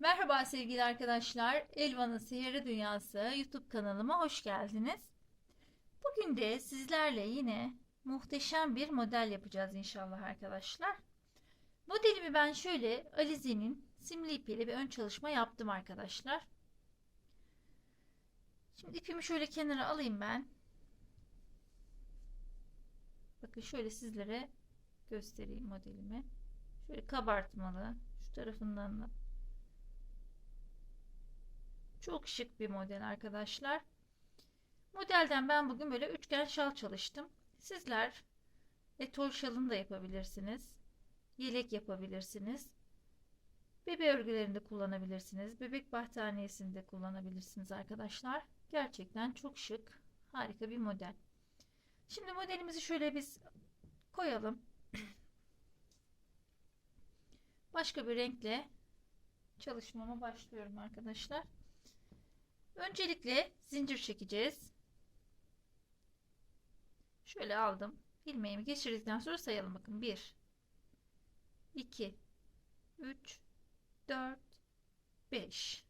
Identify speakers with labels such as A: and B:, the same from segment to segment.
A: Merhaba sevgili arkadaşlar. Elvan'ın Sihirli Dünyası YouTube kanalıma hoş geldiniz. Bugün de sizlerle yine muhteşem bir model yapacağız inşallah arkadaşlar. Modelimi ben şöyle Alize'nin simli ipiyle bir ön çalışma yaptım arkadaşlar. Şimdi ipimi şöyle kenara alayım ben. Bakın şöyle sizlere göstereyim modelimi. Şöyle kabartmalı. Şu tarafından da çok şık bir model arkadaşlar. Modelden ben bugün böyle üçgen şal çalıştım. Sizler etol şalını da yapabilirsiniz. Yelek yapabilirsiniz. Bebe örgülerinde kullanabilirsiniz. Bebek battaniyesinde kullanabilirsiniz arkadaşlar. Gerçekten çok şık, harika bir model. Şimdi modelimizi şöyle biz koyalım. Başka bir renkle çalışmama başlıyorum arkadaşlar. Öncelikle zincir çekeceğiz. Şöyle aldım. ilmeğimi geçirdikten sonra sayalım bakın. 1 2 3 4 5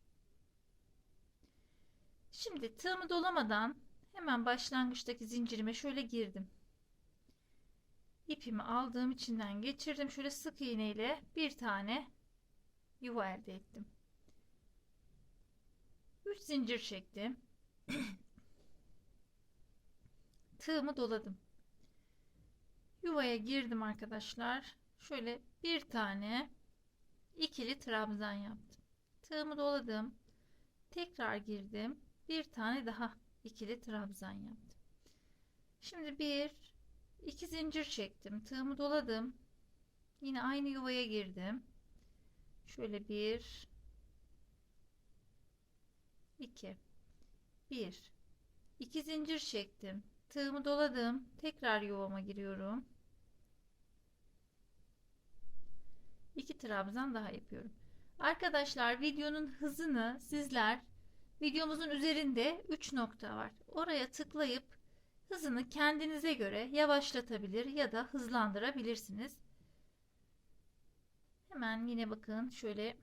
A: Şimdi tığımı dolamadan hemen başlangıçtaki zincirime şöyle girdim. İpimi aldığım içinden geçirdim. Şöyle sık iğne ile bir tane yuva elde ettim. 3 zincir çektim. Tığımı doladım. Yuvaya girdim arkadaşlar. Şöyle bir tane ikili trabzan yaptım. Tığımı doladım. Tekrar girdim. Bir tane daha ikili trabzan yaptım. Şimdi bir iki zincir çektim. Tığımı doladım. Yine aynı yuvaya girdim. Şöyle bir 2 1 2 zincir çektim. Tığımı doladım. Tekrar yuvama giriyorum. 2 trabzan daha yapıyorum. Arkadaşlar videonun hızını sizler videomuzun üzerinde 3 nokta var. Oraya tıklayıp hızını kendinize göre yavaşlatabilir ya da hızlandırabilirsiniz. Hemen yine bakın şöyle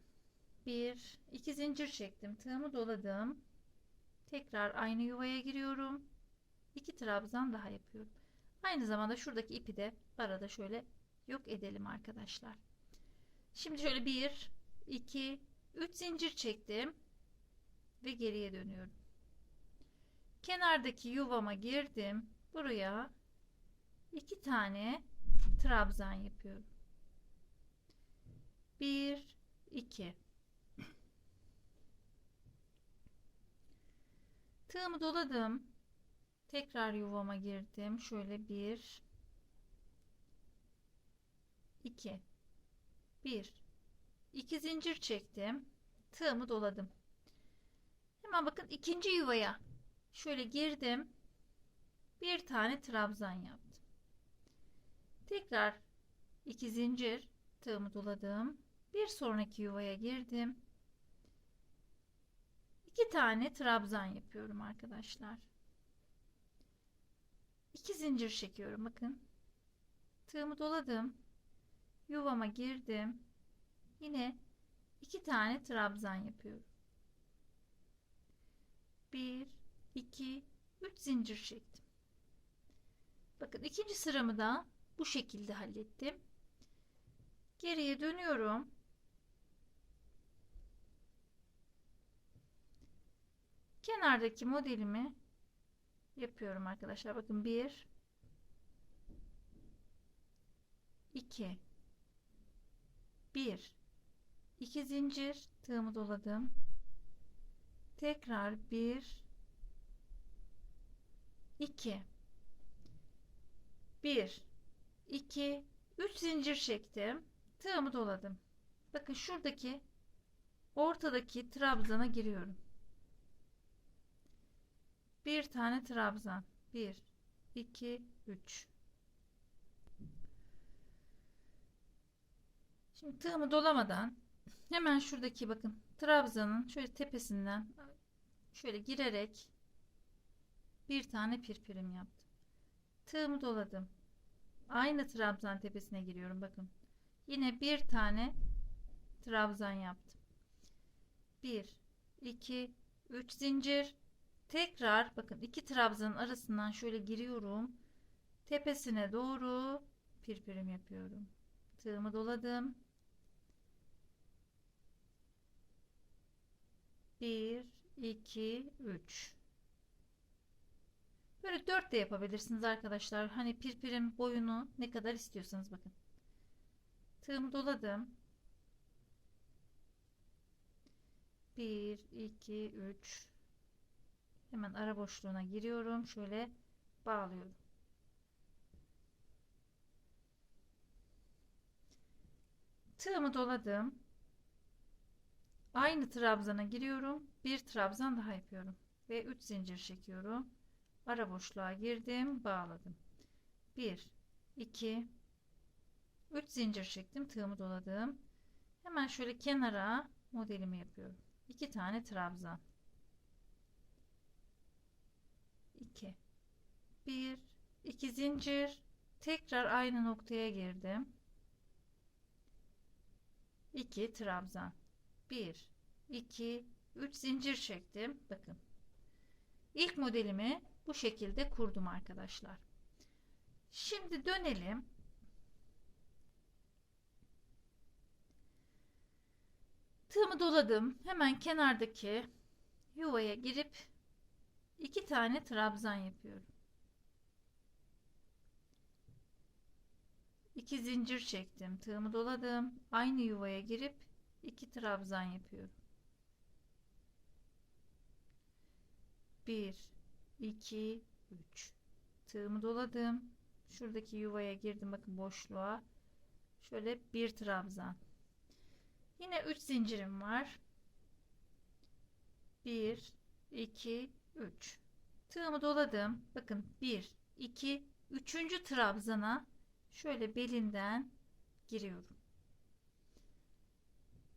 A: bir iki zincir çektim. Tığımı doladım. Tekrar aynı yuvaya giriyorum. İki trabzan daha yapıyorum. Aynı zamanda şuradaki ipi de arada şöyle yok edelim arkadaşlar. Şimdi şöyle bir iki üç zincir çektim ve geriye dönüyorum. Kenardaki yuvama girdim. Buraya iki tane trabzan yapıyorum. Bir iki Tığımı doladım. Tekrar yuvama girdim. Şöyle bir, iki, bir, iki zincir çektim. Tığımı doladım. Hemen bakın ikinci yuvaya şöyle girdim. Bir tane trabzan yaptım. Tekrar iki zincir tığımı doladım. Bir sonraki yuvaya girdim. 2 tane trabzan yapıyorum arkadaşlar. 2 zincir çekiyorum bakın. Tığımı doladım. Yuvama girdim. Yine 2 tane trabzan yapıyorum. 1 2 3 zincir çektim. Bakın ikinci sıramı da bu şekilde hallettim. Geriye dönüyorum. Kenardaki modelimi yapıyorum arkadaşlar. Bakın 1 2 1 2 zincir tığımı doladım. Tekrar 1 2 1 2 3 zincir çektim. Tığımı doladım. Bakın şuradaki ortadaki trabzana giriyorum bir tane trabzan. 1 2 3 şimdi tığımı dolamadan hemen şuradaki bakın trabzanın şöyle tepesinden şöyle girerek bir tane pirpirim yaptım. Tığımı doladım. Aynı trabzan tepesine giriyorum bakın. Yine bir tane trabzan yaptım. 1 2 3 zincir tekrar bakın iki trabzanın arasından şöyle giriyorum. Tepesine doğru pirpirim yapıyorum. Tığımı doladım. 1 2 3 böyle 4 de yapabilirsiniz arkadaşlar. Hani pirpirim boyunu ne kadar istiyorsanız bakın. Tığımı doladım. 1 2 3 hemen ara boşluğuna giriyorum. Şöyle bağlıyorum. Tığımı doladım. Aynı trabzana giriyorum. Bir trabzan daha yapıyorum. Ve 3 zincir çekiyorum. Ara boşluğa girdim bağladım. 1 2 3 zincir çektim tığımı doladım. Hemen şöyle kenara modelimi yapıyorum. 2 tane trabzan 2 1 2 zincir. Tekrar aynı noktaya girdim. 2 trabzan. 1 2 3 zincir çektim. Bakın. İlk modelimi bu şekilde kurdum arkadaşlar. Şimdi dönelim. Tığımı doladım. Hemen kenardaki yuvaya girip iki tane trabzan yapıyorum. 2 zincir çektim tığımı doladım. Aynı yuvaya girip 2 trabzan yapıyorum. 1 2 3 tığımı doladım. Şuradaki yuvaya girdim bakın boşluğa. Şöyle bir trabzan. Yine 3 zincirim var. 1 2 3 tığımı doladım bakın 1 2 3. trabzana şöyle belinden giriyorum.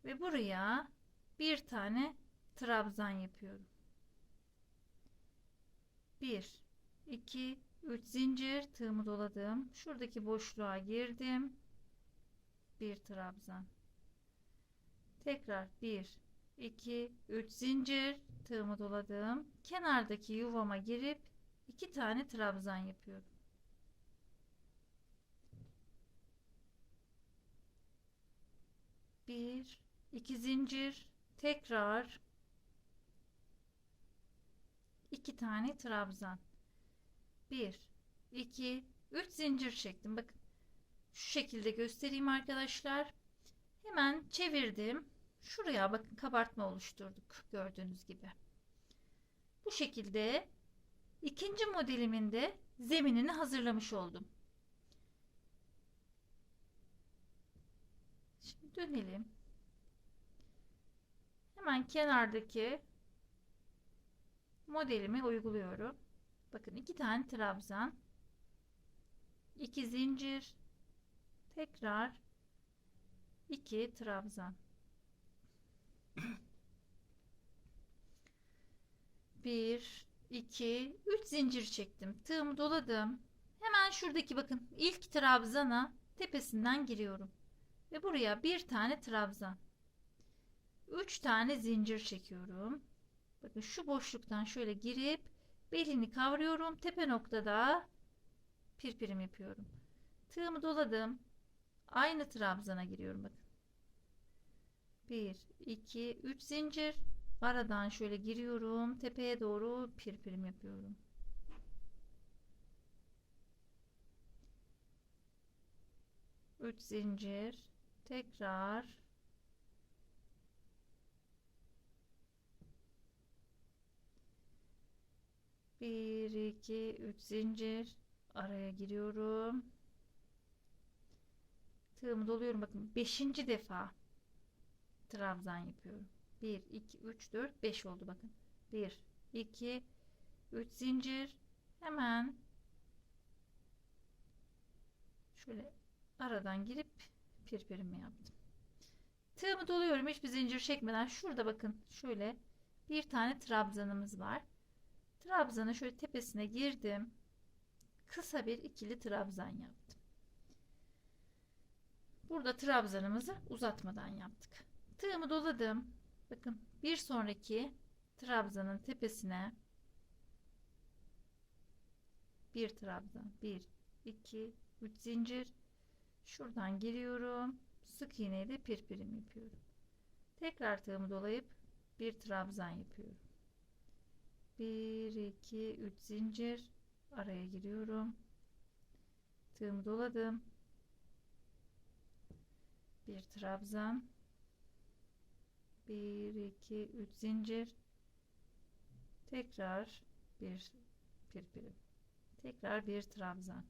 A: Ve buraya bir tane trabzan yapıyorum. 1 2 3 zincir tığımı doladım. Şuradaki boşluğa girdim. Bir trabzan. Tekrar 1 2 3 zincir. Tığımı doladım. Kenardaki yuvama girip iki tane trabzan yapıyorum. bir iki zincir. Tekrar iki tane trabzan. Bir iki üç zincir çektim bakın şu şekilde göstereyim arkadaşlar. Hemen çevirdim şuraya bakın kabartma oluşturduk gördüğünüz gibi bu şekilde ikinci modelimin de zeminini hazırlamış oldum Şimdi dönelim. Hemen kenardaki modelimi uyguluyorum. Bakın iki tane trabzan, iki zincir, tekrar iki trabzan. Bir, iki, üç zincir çektim. Tığımı doladım. Hemen şuradaki bakın ilk trabzana tepesinden giriyorum. Ve buraya bir tane trabzan. 3 tane zincir çekiyorum. Bakın şu boşluktan şöyle girip belini kavruyorum. Tepe noktada pirpirim yapıyorum. Tığımı doladım. Aynı trabzana giriyorum bakın. 1 2 3 zincir. Aradan şöyle giriyorum. Tepeye doğru pirpirim yapıyorum. Üç zincir. Tekrar. Bir iki üç zincir. Araya giriyorum. Tığımı doluyorum. Bakın beşinci defa trabzan yapıyorum 1 2 3 4 5 oldu bakın 1 2 3 zincir hemen şöyle aradan girip pirpirimi yaptım. Tığımı doluyorum hiçbir zincir çekmeden. Şurada bakın şöyle bir tane trabzanımız var. Trabzanı şöyle tepesine girdim. Kısa bir ikili trabzan yaptım. Burada trabzanımızı uzatmadan yaptık. Tığımı doladım. Bakın bir sonraki trabzanın tepesine bir trabzan 1 2 3 zincir. Şuradan giriyorum. Sık iğneyle pirpirim yapıyorum. Tekrar tığımı dolayıp bir trabzan yapıyorum. 1 2 3 zincir. Araya giriyorum. Tığımı doladım. Bir trabzan 1 2 3 zincir. Tekrar bir pirpirim tekrar bir trabzan.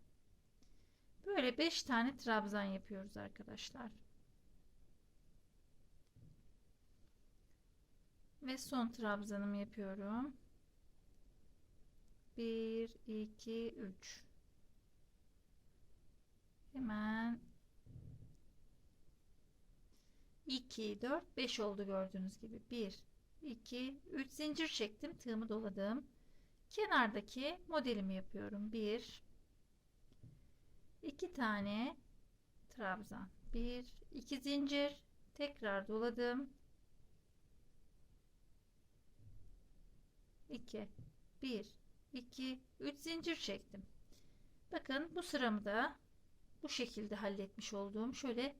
A: Böyle 5 tane trabzan yapıyoruz arkadaşlar. Ve son trabzanımı yapıyorum. 1 2 3 hemen 2 4 5 oldu gördüğünüz gibi. 1 2 3 zincir çektim. Tığımı doladım. Kenardaki modelimi yapıyorum. 1 2 tane trabzan. 1 2 zincir. Tekrar doladım. 2 1 2 3 zincir çektim. Bakın bu sıramı da bu şekilde halletmiş olduğum. Şöyle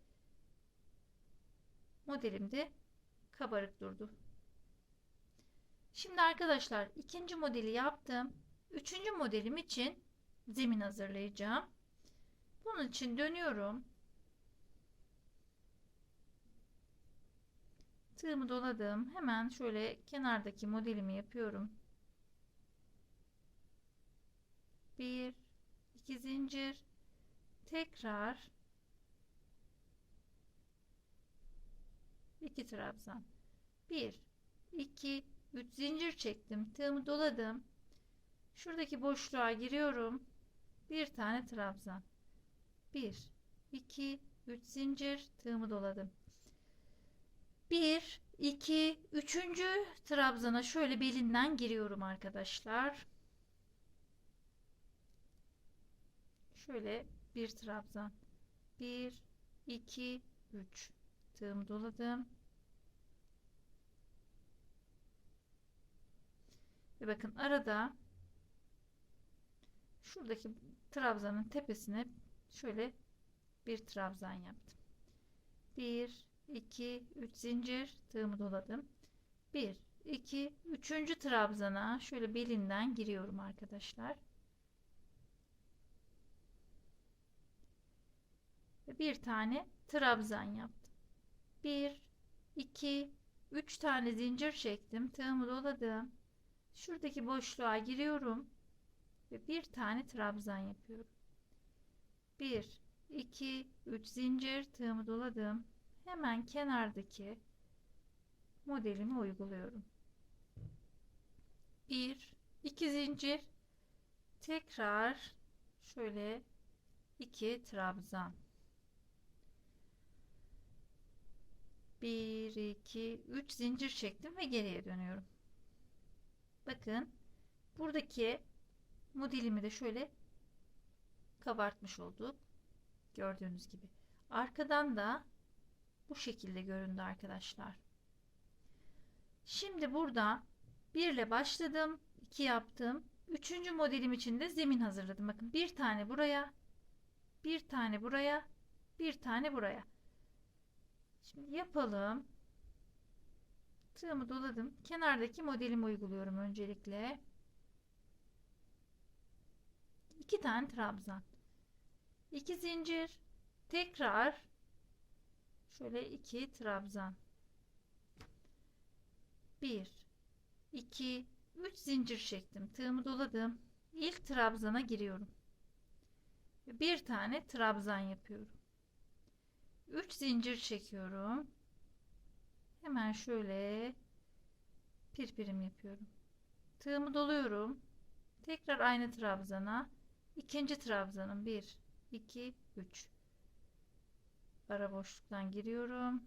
A: modelimde kabarık durdu Şimdi arkadaşlar ikinci modeli yaptım. Üçüncü modelim için zemin hazırlayacağım. Bunun için dönüyorum. Tığımı doladım. Hemen şöyle kenardaki modelimi yapıyorum. Bir, iki zincir. Tekrar iki trabzan. Bir, iki, 3 zincir çektim. Tığımı doladım. Şuradaki boşluğa giriyorum. Bir tane trabzan. 1 2 3 zincir tığımı doladım. 1 2 3. trabzana şöyle belinden giriyorum arkadaşlar. Şöyle bir trabzan. 1 2 3 tığımı doladım. Ve bakın arada şuradaki trabzanın tepesine şöyle bir trabzan yaptım. 1 2 3 zincir tığımı doladım. 1 2 3. trabzana şöyle belinden giriyorum arkadaşlar. Ve bir tane trabzan yaptım. 1 2 3 tane zincir çektim. Tığımı doladım. Şuradaki boşluğa giriyorum ve bir tane trabzan yapıyorum. 1 2 3 zincir tığımı doladım. Hemen kenardaki modelimi uyguluyorum. 1 2 zincir tekrar şöyle 2 trabzan 1 2 3 zincir çektim ve geriye dönüyorum. Bakın buradaki modelimi de şöyle kabartmış olduk. Gördüğünüz gibi. Arkadan da bu şekilde göründü arkadaşlar. Şimdi burada 1 ile başladım. 2 yaptım. Üçüncü modelim için de zemin hazırladım. Bakın bir tane buraya, bir tane buraya, bir tane buraya. Şimdi yapalım. Tığımı doladım. Kenardaki modelimi uyguluyorum öncelikle. İki tane trabzan. iki zincir. Tekrar şöyle iki trabzan. Bir, iki, üç zincir çektim. Tığımı doladım. İlk trabzana giriyorum. Bir tane trabzan yapıyorum. Üç zincir çekiyorum. Hemen şöyle pirpirim yapıyorum. Tığımı doluyorum. Tekrar aynı trabzana. ikinci trabzanım 1 2 3 ara boşluktan giriyorum.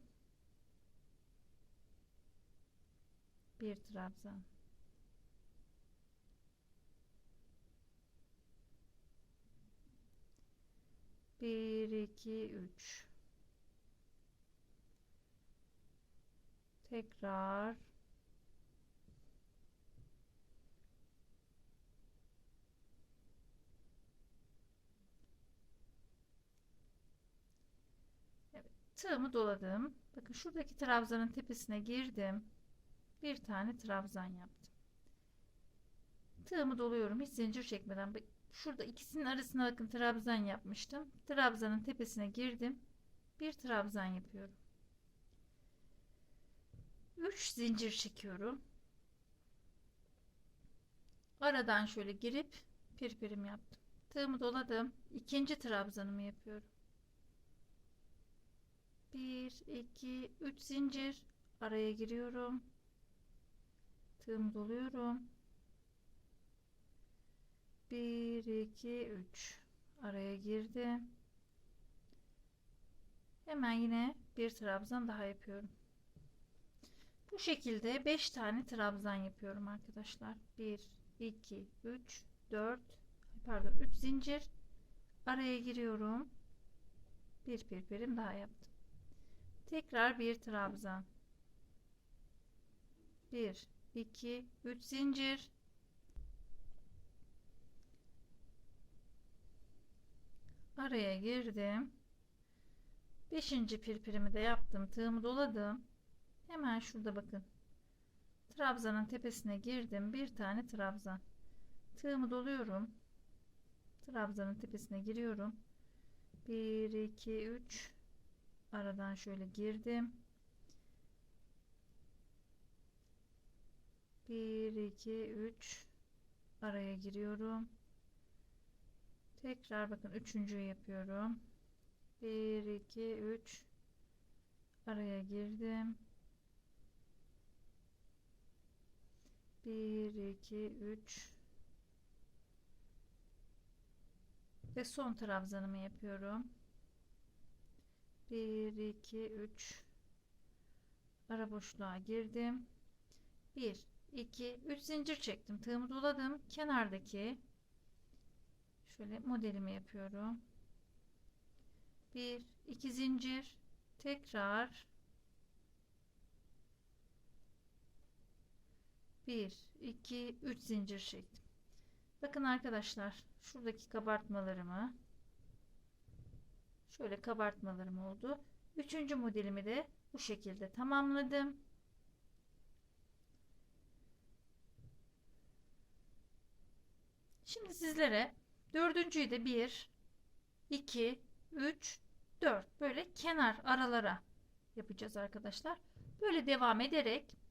A: Bir trabzan. Bir, iki, üç. Tekrar Evet, tığımı doladım. Bakın şuradaki trabzanın tepesine girdim. Bir tane trabzan yaptım. Tığımı doluyorum hiç zincir çekmeden. Şurada ikisinin arasına bakın trabzan yapmıştım. Trabzanın tepesine girdim. Bir trabzan yapıyorum. 3 zincir çekiyorum. Aradan şöyle girip pirpirim yaptım. Tığımı doladım. İkinci trabzanımı yapıyorum. 1 2 3 zincir araya giriyorum. Tığımı doluyorum. 1 2 3 araya girdim. Hemen yine bir trabzan daha yapıyorum. Bu şekilde 5 tane trabzan yapıyorum arkadaşlar. 1 2 3 4 pardon 3 zincir araya giriyorum. Bir pirpirim daha yaptım. Tekrar bir trabzan. 1 2 3 zincir araya girdim. Beşinci pirpirimi de yaptım. Tığımı doladım. Hemen şurada bakın. Trabzanın tepesine girdim. Bir tane trabzan. Tığımı doluyorum. Trabzanın tepesine giriyorum. 1 2 3 aradan şöyle girdim. 1 2 3 araya giriyorum. Tekrar bakın üçüncüyü yapıyorum. 1 2 3 araya girdim. 1 2 3 ve son trabzanımı yapıyorum. 1 2 3 ara boşluğa girdim. 1 2 3 zincir çektim. Tığımı doladım. Kenardaki şöyle modelimi yapıyorum. 1 2 zincir tekrar 1 2 3 zincir çektim. Bakın arkadaşlar şuradaki kabartmalarımı şöyle kabartmalarım oldu. Üçüncü modelimi de bu şekilde tamamladım. Şimdi sizlere dördüncüyü de 1 2 3 4 böyle kenar aralara yapacağız arkadaşlar. Böyle devam ederek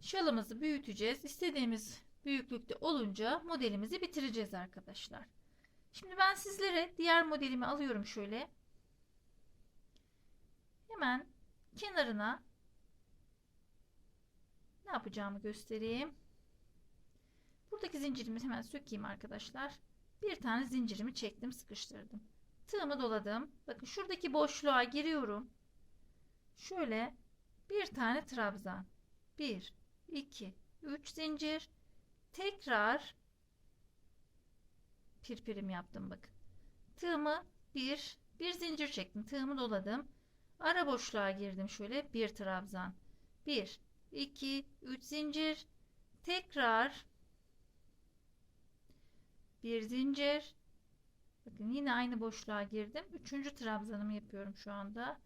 A: şalımızı büyüteceğiz. İstediğimiz büyüklükte olunca modelimizi bitireceğiz arkadaşlar. Şimdi ben sizlere diğer modelimi alıyorum şöyle. Hemen kenarına ne yapacağımı göstereyim. Buradaki zincirimi hemen sökeyim arkadaşlar. Bir tane zincirimi çektim, sıkıştırdım. Tığımı doladım. Bakın şuradaki boşluğa giriyorum. Şöyle bir tane trabzan. 1 2 3 zincir. Tekrar pirpirim yaptım bakın. Tığımı bir bir zincir çektim. Tığımı doladım. Ara boşluğa girdim şöyle bir trabzan. 1 2 3 zincir. Tekrar bir zincir. Bakın yine aynı boşluğa girdim. Üçüncü trabzanımı yapıyorum şu anda.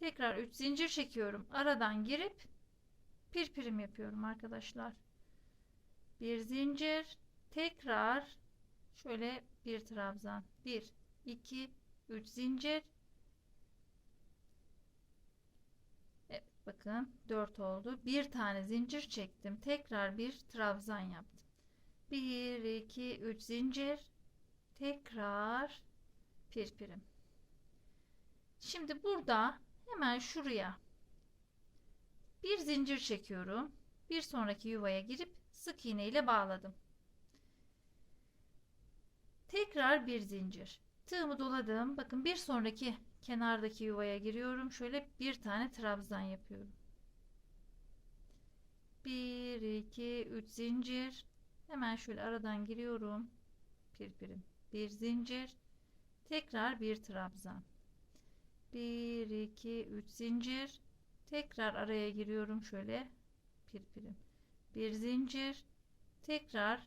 A: Tekrar 3 zincir çekiyorum. Aradan girip pirpirim yapıyorum arkadaşlar. Bir zincir. Tekrar şöyle bir trabzan. 1 2 3 zincir. Evet bakın 4 oldu. Bir tane zincir çektim. Tekrar bir trabzan yaptım. 1 2 3 zincir tekrar pirpirim şimdi burada hemen şuraya bir zincir çekiyorum bir sonraki yuvaya girip sık iğne ile bağladım tekrar bir zincir tığımı doladım bakın bir sonraki kenardaki yuvaya giriyorum şöyle bir tane trabzan yapıyorum 1 2 3 zincir Hemen şöyle aradan giriyorum. Pirpirim. Bir zincir. Tekrar bir trabzan. 1 2 3 zincir. Tekrar araya giriyorum şöyle pirpirim. Bir zincir. Tekrar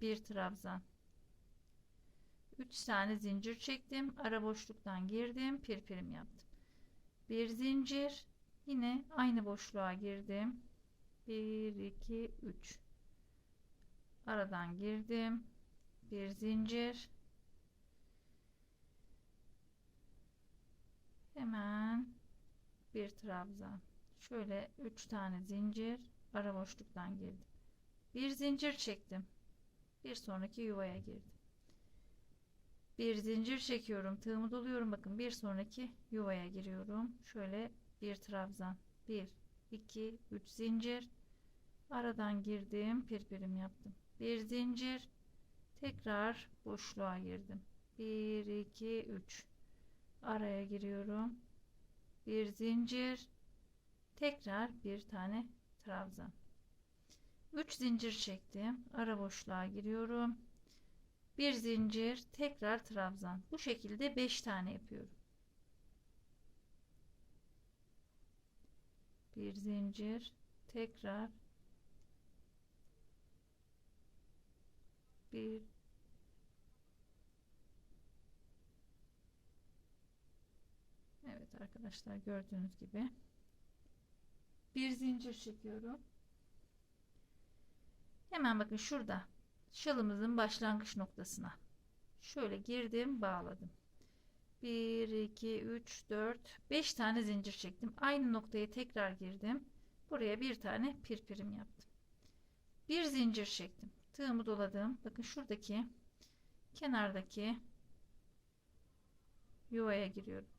A: bir trabzan. 3 tane zincir çektim. Ara boşluktan girdim. Pirpirim yaptım. Bir zincir. Yine aynı boşluğa girdim. 1 2 3 aradan girdim. Bir zincir. Hemen bir trabzan. Şöyle 3 tane zincir ara boşluktan girdim. Bir zincir çektim. Bir sonraki yuvaya girdim. Bir zincir çekiyorum. Tığımı doluyorum. Bakın bir sonraki yuvaya giriyorum. Şöyle bir trabzan. 1 2 3 zincir. Aradan girdim. Pirpirim yaptım. Bir zincir. Tekrar boşluğa girdim. 1 2 3 araya giriyorum. Bir zincir. Tekrar bir tane trabzan. 3 zincir çektim. Ara boşluğa giriyorum. Bir zincir, tekrar trabzan. Bu şekilde 5 tane yapıyorum. Bir zincir, tekrar bir Evet arkadaşlar gördüğünüz gibi. Bir zincir çekiyorum. Hemen bakın şurada şalımızın başlangıç noktasına. Şöyle girdim bağladım. 1 2 3 4 5 tane zincir çektim. Aynı noktaya tekrar girdim. Buraya bir tane pirpirim yaptım. Bir zincir çektim. Tığımı doladım. Bakın şuradaki kenardaki yuvaya giriyorum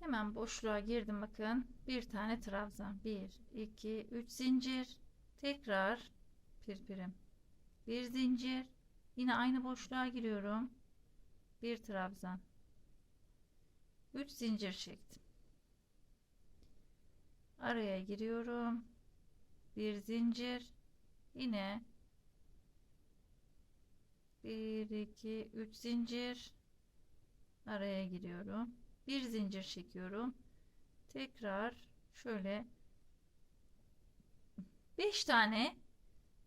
A: hemen boşluğa girdim bakın. Bir tane trabzan. 1 2 3 zincir. Tekrar pirpirim bir zincir. Yine aynı boşluğa giriyorum. Bir trabzan. 3 zincir çektim. Araya giriyorum. Bir zincir. Yine 1 2 3 zincir. Araya giriyorum bir zincir çekiyorum tekrar şöyle 5 tane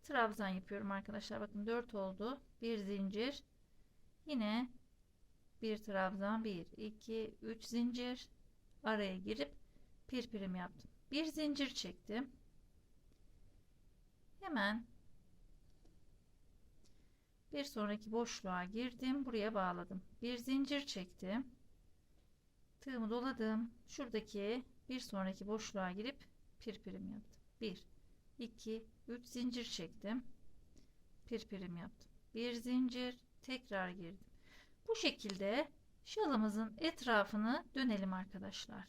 A: trabzan yapıyorum arkadaşlar. Bakın 4 oldu. Bir zincir. Yine bir trabzan 1 2 3 zincir araya girip pirpirim yaptım. Bir zincir çektim. Hemen bir sonraki boşluğa girdim. Buraya bağladım. Bir zincir çektim. Tığımı doladım. Şuradaki bir sonraki boşluğa girip pirpirim yaptım. 1 2 3 zincir çektim pirpirim yaptım bir zincir tekrar girdim bu şekilde şalımızın etrafını dönelim arkadaşlar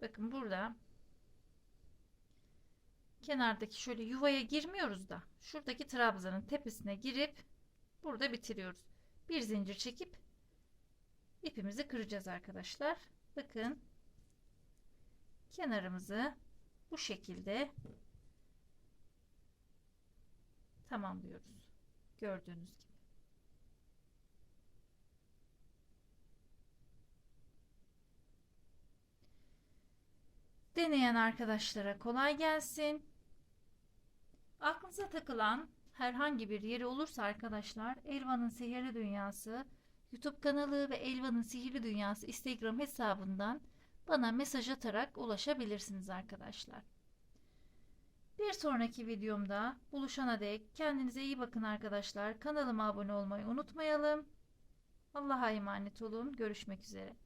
A: bakın burada kenardaki şöyle yuvaya girmiyoruz da şuradaki trabzanın tepesine girip burada bitiriyoruz. Bir zincir çekip ipimizi kıracağız arkadaşlar. Bakın kenarımızı bu şekilde tamamlıyoruz. Gördüğünüz gibi. Deneyen arkadaşlara kolay gelsin. Aklınıza takılan herhangi bir yeri olursa arkadaşlar Elvan'ın Sihirli Dünyası YouTube kanalı ve Elvan'ın Sihirli Dünyası Instagram hesabından bana mesaj atarak ulaşabilirsiniz arkadaşlar. Bir sonraki videomda buluşana dek kendinize iyi bakın arkadaşlar. Kanalıma abone olmayı unutmayalım. Allah'a emanet olun. Görüşmek üzere.